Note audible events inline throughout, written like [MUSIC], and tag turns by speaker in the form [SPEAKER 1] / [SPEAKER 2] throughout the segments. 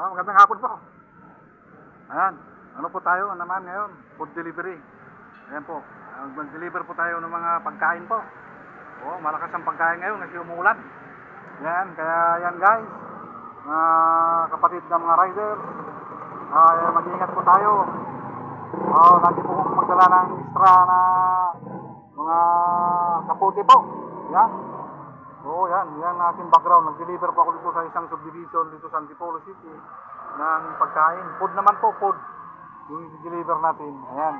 [SPEAKER 1] Ah, magandang hapon po. Ayan. Ano po tayo naman ngayon? Food delivery. Ayan po. Ah, Mag-deliver po tayo ng mga pagkain po. Oh, malakas ang pagkain ngayon kasi umuulan. Yan, kaya yan guys. Mga kapatid ng mga rider. Ay, mag-ingat po tayo. Oh, lagi po magdala ng extra na mga kaputi po. Yan. Oo, yan. Yan ang aking background. Nag-deliver po ako dito sa isang subdivision dito sa Antipolo City ng pagkain. Food naman po, food. Yung deliver natin. Ayan.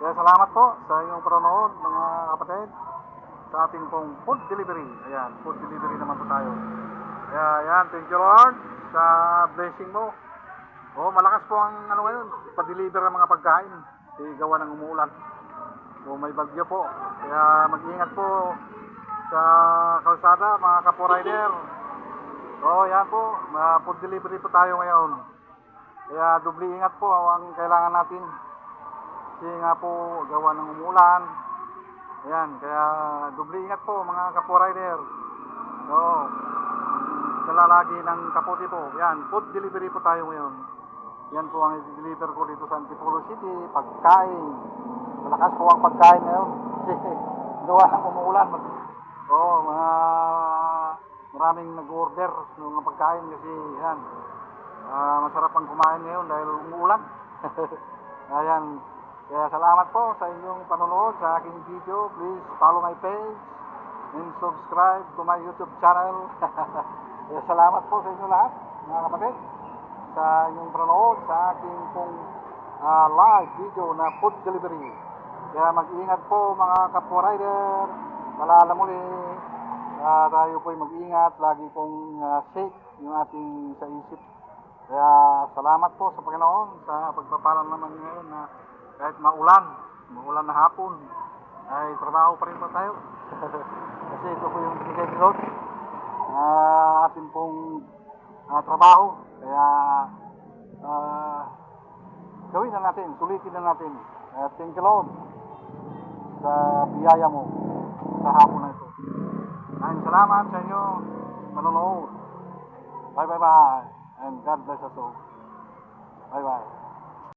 [SPEAKER 1] Kaya salamat po sa inyong panonood, mga kapatid, sa ating pong food delivery. Ayan, food delivery naman po tayo. Kaya, ayan, thank you Lord sa blessing mo. Oh, malakas po ang ano ngayon, pa-deliver ng mga pagkain. Kasi gawa ng umuulan. So, may bagyo po. Kaya mag-ingat po sa kalsada, mga kapo rider. Oh, yan po. Mga food delivery po tayo ngayon. Kaya dubli ingat po ang kailangan natin. Kasi nga po, gawa ng umulan. Ayan, kaya dubli ingat po mga kapo rider. So, dala lagi ng kapote po. Yan, food delivery po tayo ngayon. Yan po ang i-deliver ko dito sa Antipolo City, pagkain. Malakas po ang pagkain ngayon. Kasi [LAUGHS] gawa ng umuulan. Oo, mga maraming nag-order ng pagkain kasi yan. Ah, masarap ang kumain ngayon dahil umuulan. [LAUGHS] Ayan. Kaya salamat po sa inyong panonood sa aking video. Please follow my page and subscribe to my YouTube channel. [LAUGHS] Kaya salamat po sa inyo lahat, mga kapatid, sa inyong panonood sa aking pong ah, live video na food delivery. Kaya mag-ingat po mga kapwa rider. Malala muli, ah, tayo po'y mag-ingat. Lagi pong ah, safe yung ating sa isip. Kaya salamat po sa Panginoon sa pagpapalang naman ngayon na kahit maulan, maulan na hapon, ay trabaho pa rin po tayo. [LAUGHS] Kasi ito po yung binigay ni Lord na atin pong ah, trabaho. Kaya ah, gawin na natin, sulitin na natin. Kaya thank you Lord sa biyaya mo sa hapon na ito. Maraming salamat sa inyo manonood. Bye bye bye. And God bless us all. Bye bye.